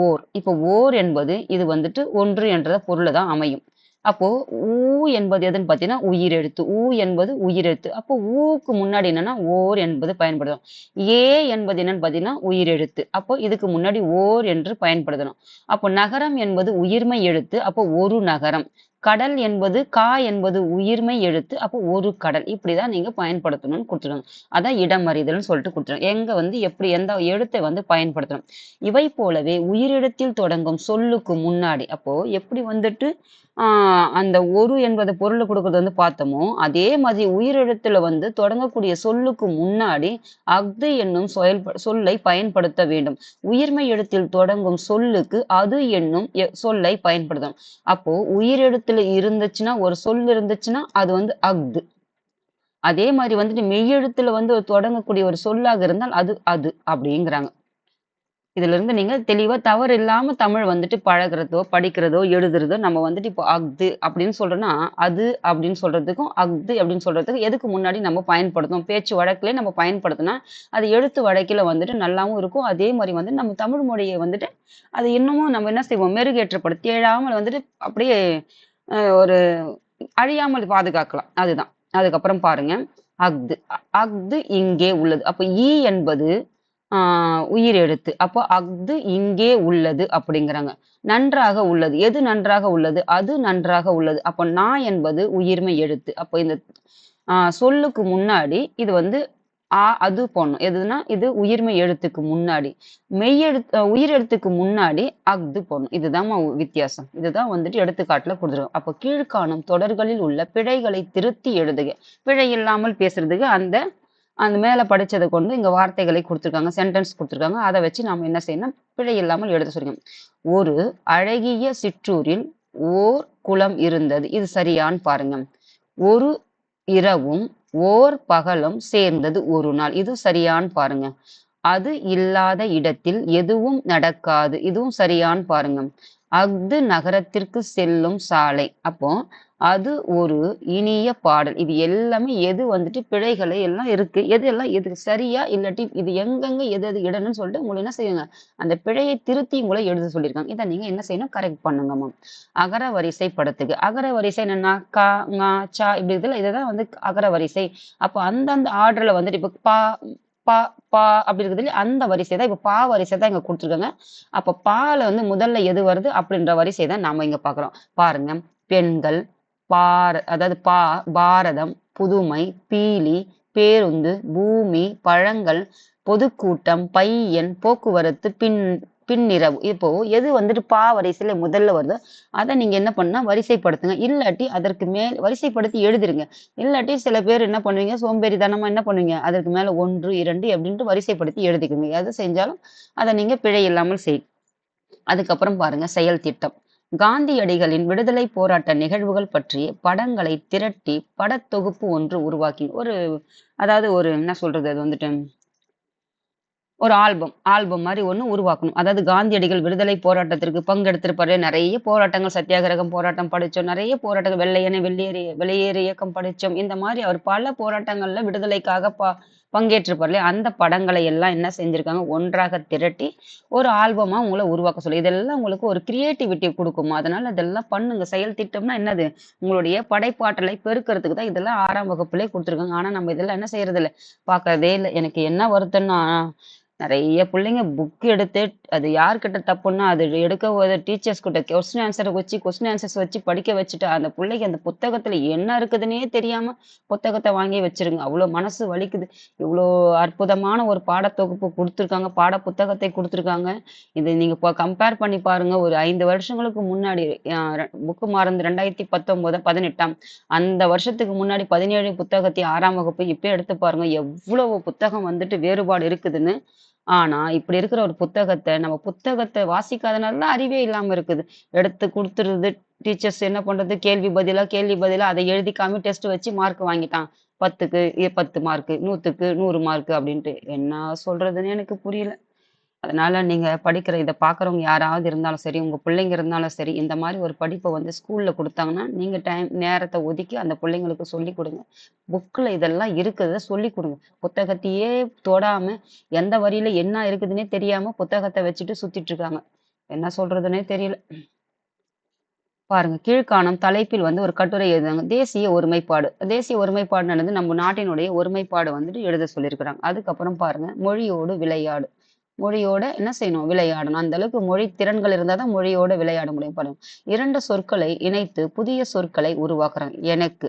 ஓர். இப்போ ஓர் என்பது இது வந்துட்டு ஒன்று என்ற பொருளை தான் அமையும். அப்போ ஊ என்பது எதுன்னு பார்த்தீங்கன்னா, உயிர் எழுத்து. ஊ என்பது உயிர் எழுத்து அப்போ ஊக்கு முன்னாடி என்னன்னா, ஓர் என்பது பயன்படுத்தணும். ஏ என்பது என்னன்னு பார்த்தீங்கன்னா, உயிரெழுத்து. அப்போ இதுக்கு முன்னாடி ஓர் என்று பயன்படுத்தணும். அப்போ நகரம் என்பது உயிர்மை எழுத்து. அப்போ ஒரு நகரம். கடல் என்பது கா என்பது உயிர்மை எழுத்து. அப்போ ஒரு கடல். இப்படிதான் நீங்க பயன்படுத்தணும்னு குடுத்துருக்காங்க. அதான் இடம் அறிதல்னு சொல்லிட்டு குடுத்துருக்காங்க. எங்க வந்து எப்படி எந்த எழுத்தை வந்து பயன்படுத்தணும். இவை போலவே உயிரெழுத்தில் தொடங்கும் சொல்லுக்கு முன்னாடி அப்போ எப்படி வந்துட்டு அந்த ஒரு என்பது பொருள் கொடுக்கறது வந்து பார்த்தோமோ, அதே மாதிரி உயிரெழுத்துல வந்து தொடங்கக்கூடிய சொல்லுக்கு முன்னாடி அஃது என்னும் செயல் சொல்லை பயன்படுத்த வேண்டும். உயிர்மெய் எழுத்தில் தொடங்கும் சொல்லுக்கு அது என்னும் எ சொல்லை பயன்படுத்தணும். அப்போ உயிரெழுத்துல இருந்துச்சுன்னா, ஒரு சொல் இருந்துச்சுன்னா, அது வந்து அஃது. அதே மாதிரி வந்துட்டு மெய்யெழுத்துல வந்து தொடங்கக்கூடிய ஒரு சொல்லாக இருந்தால் அது அது அப்படிங்கிறாங்க. இதுல இருந்து நீங்க தெளிவா தவறு இல்லாம தமிழ் வந்துட்டு பழகுறதோ, படிக்கிறதோ, எழுதுறதோ நம்ம வந்துட்டு இப்போ அஃது அப்படின்னு சொல்றோம்னா, அது அப்படின்னு சொல்றதுக்கும், அஃது அப்படின்னு சொல்றதுக்கும் எதுக்கு முன்னாடி நம்ம பயன்படுத்தணும்? பேச்சு வழக்குலயே நம்ம பயன்படுத்தினா, அது எழுத்து வழக்கில வந்துட்டு நல்லாவும் இருக்கும். அதே மாரி வந்து நம்ம தமிழ் மொழிய வந்துட்டு, அது இன்னமும் நம்ம என்ன செய்வோம்? மெருகேற்றப்படுத்தி எழாமல் வந்துட்டு அப்படியே அ ஒரு அழியாமல் பாதுகாக்கலாம். அதுதான். அதுக்கப்புறம் பாருங்க. அஃது. அஃது இங்கே உள்ளது. அப்ப இ என்பது உயிர் எழுத்து. அப்போ அஃது இங்கே உள்ளது அப்படிங்கிறாங்க. நன்றாக உள்ளது. எது நன்றாக உள்ளது? அது நன்றாக உள்ளது. அப்போ நான் என்பது உயிர்மெய் எழுத்து. அப்போ இந்த சொல்லுக்கு முன்னாடி இது வந்து ஆ, அது போடணும். எதுனா இது உயிர்மெய் எழுத்துக்கு முன்னாடி. மெய் எழுத்து உயிர் எழுத்துக்கு முன்னாடி அஃது போடணும். இதுதாம்மா வித்தியாசம். இதுதான் வந்துட்டு எடுத்துக்காட்டுல கொடுத்துருவோம் அப்போ கீழ்க்காணும் தொடர்களில் உள்ள பிழைகளை திருத்தி எழுதுக. பிழை இல்லாமல் பேசுறதுக்கு அந்த அந்த மேல படிச்சத கொண்டு இங்கே வார்த்தைகளை குடுத்துருக்காங்க. சென்டென்ஸ் குடுத்துருக்காங்க. அத வச்சு நாம என்ன செய்யணும்? பிழை இல்லாமல் எழுத சொல்லிக்கணும் ஒரு அழகிய சிற்றூரில் ஓர் குளம் இருந்தது. இது சரியான்னு பாருங்க. ஒரு இரவும், ஓர் பகலும் சேர்ந்தது ஒரு நாள். இது சரியான்னு பாருங்க. அது இல்லாத இடத்தில் எதுவும் நடக்காது. இதுவும் சரியான்னு பாருங்க. அஃது நகரத்திற்கு செல்லும் சாலை. அப்போ அது ஒரு இனிய பாடல். இது எல்லாமே எது வந்துட்டு பிழைகளை எல்லாம் இருக்கு. எது எல்லாம் எது சரியா இல்லாட்டி இது எங்கெங்க எது எது இடணும்னு சொல்லிட்டு உங்களை என்ன செய்யுங்க? அந்த பிழையை திருத்தி உங்களை எழுத சொல்லியிருக்காங்க. இதை நீங்க என்ன செய்யணும்? கரெக்ட் பண்ணுங்கம்மா. அகர வரிசை படத்துக்கு அகர வரிசை என்னன்னா கா சா ச இப்படி இதை இதுதான் வந்து அகர வரிசை. அப்போ அந்தந்த ஆர்டர்ல வந்துட்டு இப்ப பா பா பா அப்படி இருக்குது இல்லையா? அந்த வரிசை தான் இப்போ பா வரிசை தான் இங்க குடுத்துருக்காங்க. அப்ப பால வந்து முதல்ல எது வருது? அப்படின்ற வரிசை தான் நாம இங்க பார்க்குறோம் பாருங்க. பெண்கள், பார அதாவது பா, பாரதம், புதுமை, பீலி, பேருந்து, பூமி, பழங்கள், பொதுக்கூட்டம், பையன், போக்குவரத்து, பின் பின்னிரவு. இப்போ எது வந்துட்டு பா வரிசையில முதல்ல வருதோ, அதை நீங்க என்ன பண்ணா வரிசைப்படுத்துங்க. இல்லாட்டி அதற்கு மேல் வரிசைப்படுத்தி எழுதிருங்க. இல்லாட்டி சில பேர் என்ன பண்ணுவீங்க? சோம்பேறித்தனமா என்ன பண்ணுவீங்க? அதற்கு மேல 1, 2 அப்படின்ட்டு வரிசைப்படுத்தி எழுதிக்குங்க. எது செஞ்சாலும் அதை நீங்க பிழை இல்லாமல் செய் அதுக்கப்புறம் பாருங்க செயல் திட்டம். காந்தியடிகளின் விடுதலை போராட்ட நிகழ்வுகள் பற்றிய படங்களை திரட்டி படத்தொகுப்பு ஒன்று உருவாக்கி ஒரு அதாவது ஒரு என்ன சொல்றது? அது வந்துட்டு ஒரு ஆல்பம். ஆல்பம் மாதிரி ஒன்று உருவாக்கணும். அதாவது காந்தியடிகள் விடுதலை போராட்டத்திற்கு பங்கெடுத்திருப்பாரு. நிறைய போராட்டங்கள் சத்தியாகிரகம் போராட்டம் படித்தோம் நிறைய போராட்டங்கள் வெள்ளையனை வெளியேறு வெளியேறு இயக்கம் படித்தோம் இந்த மாதிரி அவர் பல போராட்டங்களில் விடுதலைக்காக ப பங்கேற்றிருப்பார் இல்லையா? அந்த படங்களை எல்லாம் என்ன செஞ்சிருக்காங்க? ஒன்றாக திரட்டி ஒரு ஆல்பமாக உங்களை உருவாக்க சொல்லி இதெல்லாம் உங்களுக்கு ஒரு கிரியேட்டிவிட்டி கொடுக்குமா அதனால இதெல்லாம் பண்ணுங்க. செயல் திட்டம்னா என்னது? உங்களுடைய படைப்பாற்றலை பெருக்கறதுக்கு தான் இதெல்லாம் ஆறாம் வகுப்பிலே கொடுத்துருக்காங்க ஆனால் நம்ம இதெல்லாம் என்ன செய்யறதில்ல பார்க்கறதே இல்லை எனக்கு என்ன வருத்தம்னா, நிறைய பிள்ளைங்க புக் எடுத்து அது யார்கிட்ட தப்புன்னா, அது எடுக்க போத டீச்சர்ஸ் கிட்ட கொஸ்டின் ஆன்சரை வச்சு கொஸ்டின் ஆன்சர்ஸ் வச்சு படிக்க வச்சுட்டு, அந்த பிள்ளைக்கு அந்த புத்தகத்துல என்ன இருக்குதுன்னே தெரியாம புத்தகத்தை வாங்கி வச்சிருங்க. அவ்வளோ மனசு வலிக்குது. இவ்வளோ அற்புதமான ஒரு பாடத்தொகுப்பு கொடுத்துருக்காங்க பாட புத்தகத்தை கொடுத்துருக்காங்க இது நீங்க இப்போ கம்பேர் பண்ணி பாருங்க. ஒரு ஐந்து வருஷங்களுக்கு முன்னாடி புக்கு மறந்து ரெண்டாயிரத்தி பத்தொன்பது பதினெட்டாம் அந்த வருஷத்துக்கு முன்னாடி 17 புத்தகத்தை ஆறாம் வகுப்பு இப்போ எடுத்து பாருங்க. எவ்வளவு புத்தகம் வந்துட்டு வேறுபாடு இருக்குதுன்னு. ஆனா, இப்படி இருக்கிற ஒரு புத்தகத்தை நம்ம புத்தகத்தை வாசிக்காதனால அறிவே இல்லாம இருக்குது. எடுத்து கொடுத்துருது டீச்சர்ஸ் என்ன பண்றது? கேள்வி பதிலா, கேள்வி பதிலா அதை எழுதிக்காம டெஸ்ட் வச்சு மார்க் வாங்கிட்டான். 10க்கு 10 மார்க்கு, 100க்கு 100 மார்க்கு அப்படின்ட்டு. என்ன சொல்றதுன்னு எனக்கு புரியல. அதனால நீங்கள் படிக்கிற இதை பார்க்குறவங்க யாராவது இருந்தாலும் சரி, உங்கள் பிள்ளைங்க இருந்தாலும் சரி, இந்த மாதிரி ஒரு படிப்பை வந்து ஸ்கூலில் கொடுத்தாங்கன்னா நீங்கள் டைம் நேரத்தை ஒதுக்கி அந்த பிள்ளைங்களுக்கு சொல்லிக் கொடுங்க புக்கில் இதெல்லாம் இருக்கிறத சொல்லிக் கொடுங்க புத்தகத்தையே தொடாமல் எந்த வரியில என்ன இருக்குதுன்னே தெரியாமல் புத்தகத்தை வச்சுட்டு சுற்றிட்டுருக்காங்க என்ன சொல்கிறதுனே தெரியல. பாருங்க. கீழ்க்காணும் தலைப்பில் வந்து ஒரு கட்டுரை எழுதுனாங்க. தேசிய ஒருமைப்பாடு. தேசிய ஒருமைப்பாடுன்னு நம்ம நாட்டினுடைய ஒருமைப்பாடு வந்துட்டு எழுத சொல்லியிருக்கிறாங்க. அதுக்கப்புறம் பாருங்க. மொழியோடு விளையாடு. மொழியோட என்ன செய்யணும்? விளையாடணும். அந்த அளவுக்கு மொழி திறன்கள் இருந்தால் தான் மொழியோட விளையாட முடியும் பாருங்க. இரண்டு சொற்களை இணைத்து புதிய சொற்களை உருவாக்குறாங்க. எனக்கு,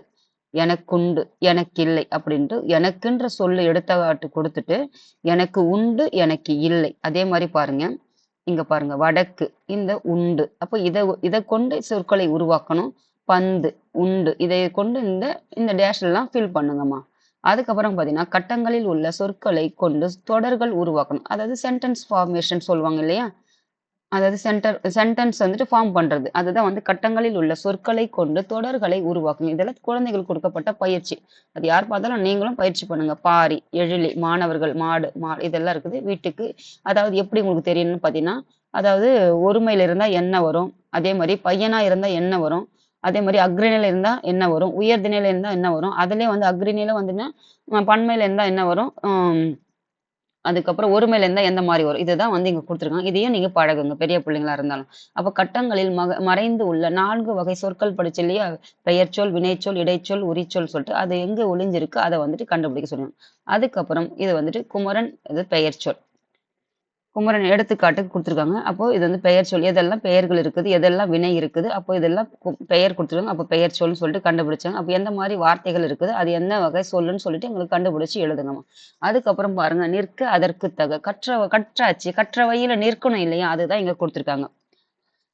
எனக்குண்டு, எனக்கில்லை அப்படின்ட்டு எனக்குன்ற சொல்லு எடுத்துக்காட்டு கொடுத்துட்டு எனக்கு உண்டு, எனக்கு இல்லை. அதே மாதிரி பாருங்க. இங்க பாருங்க. வடக்கு, இந்த உண்டு. அப்ப இதை இதை கொண்டு சொற்களை உருவாக்கணும். பந்து, உண்டு. இதை கொண்டு இந்த இந்த டேஷ்லாம் ஃபில் பண்ணுங்கம்மா. அதுக்கப்புறம் பார்த்தீங்கன்னா, கட்டங்களில் உள்ள சொற்களை கொண்டு தொடர்கள் உருவாக்கணும். அதாவது சென்டென்ஸ் ஃபார்மேஷன் சொல்லுவாங்க இல்லையா? அதாவது சென்டர் சென்டென்ஸ் வந்துட்டு ஃபார்ம் பண்ணுறது அதுதான் வந்து கட்டங்களில் உள்ள சொற்களை கொண்டு தொடர்களை உருவாக்கணும் இதெல்லாம் குழந்தைகள் கொடுக்கப்பட்ட பயிற்சி. அது யார் பார்த்தாலும் நீங்களும் பயிற்சி பண்ணுங்க. பாரி, எழிலி, மாணவர்கள், மாடு, மா இதெல்லாம் இருக்குது. வீட்டுக்கு அதாவது எப்படி உங்களுக்கு தெரியணும்னு பார்த்தீங்கன்னா, அதாவது ஒருமையில இருந்தால் என்ன வரும்? அதே மாதிரி பையனாக இருந்தால் என்ன வரும்? அதே மாதிரி அஃறிணையில இருந்தால் என்ன வரும்? உயர்திணையில இருந்தால் என்ன வரும்? அதுலேயே வந்து அஃறிணையில வந்துன்னா, அ இருந்தால் என்ன வரும்? அதுக்கப்புறம் ஒருமையில இருந்தால் எந்த மாதிரி வரும்? இதுதான் வந்து இங்கே கொடுத்துருக்காங்க இதையும் நீங்கள் பழகுங்க, பெரிய பிள்ளைங்களா இருந்தாலும். அப்போ கட்டங்களில் மக மறைந்து உள்ள நான்கு வகை சொற்கள் படிச்சு இல்லையா? பெயர்ச்சொல், வினைச்சொல், இடைச்சொல், உரிச்சொல் சொல்லிட்டு, அது எங்கே ஒளிஞ்சிருக்கு? அதை வந்துட்டு கண்டுபிடிக்க சொல்லணும் அதுக்கப்புறம் இது வந்துட்டு குமரன் இது பெயர்ச்சொல். குமரன் எடுத்துக்காட்டுக்கு கொடுத்துருக்காங்க அப்போ இது வந்து பெயர் சொல் எதெல்லாம் பெயர்கள் இருக்குது? எதெல்லாம் வினை இருக்குது? அப்போ இதெல்லாம் கு பெயர் கொடுத்துருக்காங்க அப்போ பெயர் சொல்னு சொல்லிட்டு கண்டுபிடிச்சாங்க. அப்போ எந்த மாதிரி வார்த்தைகள் இருக்குது? அது என்ன வகை சொல்லுன்னு சொல்லிட்டு எங்களுக்கு கண்டுபிடிச்சு எழுதுங்கம்மா. அதுக்கப்புறம் பாருங்க, நிற்க அதற்கு தக. கற்ற கற்றாச்சு. கற்றவையில நிற்கணும் இல்லையா? அதுதான் இங்க கொடுத்துருக்காங்க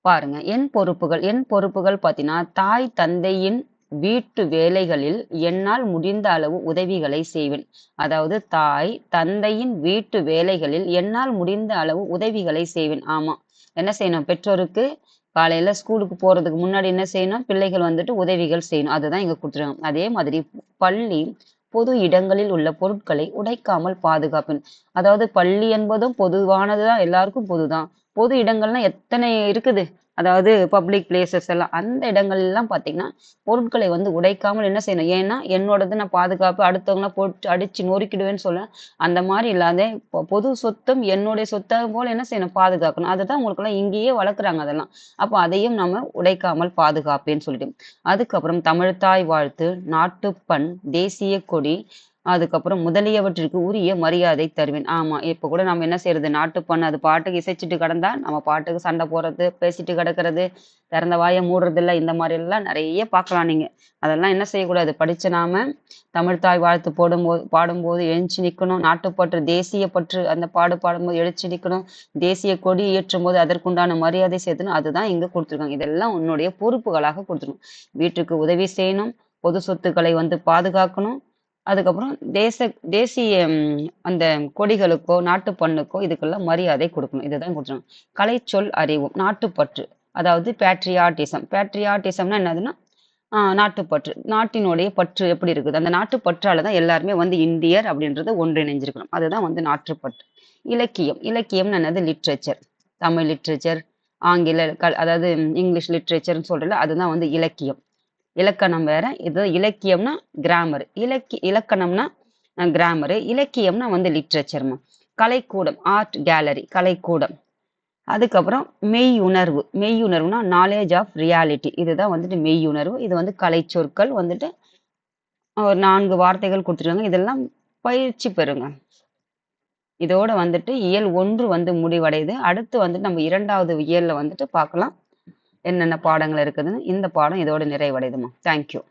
பாருங்க. என் பொறுப்புகள் என் பொறுப்புகள் பார்த்தீங்கன்னா, தாய் தந்தையின் வீட்டு வேலைகளில் என்னால் முடிந்த அளவு உதவிகளை செய்வேன். அதாவது தாய், தந்தையின் வீட்டு வேலைகளில் என்னால் முடிந்த அளவு உதவிகளை செய்வேன். ஆமா. என்ன செய்யணும்? பெற்றோருக்கு காலையில ஸ்கூலுக்கு போறதுக்கு முன்னாடி என்ன செய்யணும்? பிள்ளைகள் வந்துட்டு உதவிகள் செய்யணும். அதுதான் இங்க குடுத்துருக்காங்க. அதே மாதிரி பள்ளி, பொது இடங்களில் உள்ள பொருட்களை உடைக்காமல் பாதுகாப்பேன். அதாவது பள்ளி என்பதும் பொதுவானதுதான் எல்லாருக்கும் பொதுதான். பொது இடங்கள்னா எத்தனை இருக்குது? அதாவது பப்ளிக் பிளேசஸ் எல்லாம். அந்த இடங்கள்லாம் பார்த்தீங்கன்னா, பொருட்களை வந்து உடைக்காமல் என்ன செய்யணும்? ஏன்னா, என்னோடது நான் பாதுகாப்பு, அடுத்தவங்களாம் போட்டு அடிச்சு நொறுக்கிடுவேன்னு சொல்ல, அந்த மாதிரி இல்லாத பொது சொத்தும் என்னுடைய சொத்தம் போல் என்ன செய்யணும்? பாதுகாக்கணும். அதுதான் உங்களுக்குலாம் இங்கேயே வளர்க்குறாங்க அதெல்லாம். அப்போ அதையும் நம்ம உடைக்காமல் பாதுகாப்பேன்னு சொல்லிட்டு. அதுக்கப்புறம் தமிழ்தாய் வாழ்த்து, நாட்டுப்பண், தேசிய கொடி, அதுக்கப்புறம் முதலியவற்றிற்கு உரிய மரியாதை தருவேன். ஆமா. இப்ப கூட நம்ம என்ன செய்யறது நாட்டு பண்ண அது பாட்டுக்கு இசைச்சிட்டு கிடந்தா, நம்ம பாட்டுக்கு சண்டை போடுறது, பேசிட்டு கிடக்கிறது, திறந்த வாய மூடுறதில்ல. இந்த மாதிரி எல்லாம் நிறைய பார்க்கலாம் நீங்க. அதெல்லாம் என்ன செய்யக்கூடாது? படிச்ச நாம தமிழ்த்தாய் வாழ்த்து போடும்போது பாடும்போது எழுச்சி நிற்கணும் நாட்டுப்பற்று, தேசிய பற்று அந்த பாடு பாடும்போது எழுச்சி நிற்கணும் தேசிய கொடி ஏற்றும்போது அதற்குண்டான மரியாதை செலுத்தணும். அதுதான் இங்க கொடுத்துருக்காங்க இதெல்லாம் உன்னுடைய பொறுப்புகளாக கொடுத்துருக்கணும் வீட்டுக்கு உதவி செய்யணும். பொது சொத்துக்களை வந்து பாதுகாக்கணும். அதுக்கப்புறம் தேச தேசிய அந்த கொடிகளுக்கோ, நாட்டுப்பண்ணுக்கோ இதுக்கெல்லாம் மரியாதை கொடுக்கணும் இதுதான் குடுத்துருக்காங்க. கலைச்சொல் அறிவும் நாட்டுப்பற்று. அதாவது பேட்ரியாட்டிசம். பேட்ரியாட்டிசம்னா என்னதுன்னா, நாட்டுப்பற்று. நாட்டினுடைய பற்று எப்படி இருக்குது? அந்த நாட்டுப்பற்றால தான் எல்லாருமே வந்து இந்தியர் அப்படின்றது ஒன்றிணைஞ்சிருக்கணும். அதுதான் வந்து நாட்டுப்பற்று. இலக்கியம். இலக்கியம்னு என்னது? லிட்ரேச்சர். தமிழ் லிட்ரேச்சர், ஆங்கில க அதாவது இங்கிலீஷ் லிட்ரேச்சர்னு சொல்றோம்ல, அதுதான் வந்து இலக்கியம். இலக்கணம் வேற. இது இலக்கியம்னா கிராமர். இலக்கி இலக்கணம்னா கிராமரு. இலக்கியம்னா வந்து லிட்ரேச்சர்மா. கலைக்கூடம், ஆர்ட் கேலரி, கலைக்கூடம். அதுக்கப்புறம் மெய்யுணர்வு. மெய்யுணர்வுனா நாலேஜ் ஆஃப் ரியாலிட்டி. இதுதான் வந்துட்டு மெய்யுணர்வு. இது வந்து கலைச்சொற்கள் வந்துட்டு ஒரு நான்கு வார்த்தைகள் கொடுத்துருக்காங்க இதெல்லாம் பயிற்சி பெறுங்க. இதோட வந்துட்டு இயல் ஒன்று வந்து முடிவடையுது. அடுத்து வந்துட்டு நம்ம இரண்டாவது இயலில் வந்துட்டு பார்க்கலாம். என்னென்ன பாடங்கள் இருக்குதுன்னு. இந்த பாடம் இதோட நிறைவடையுதும்மா. Thank you.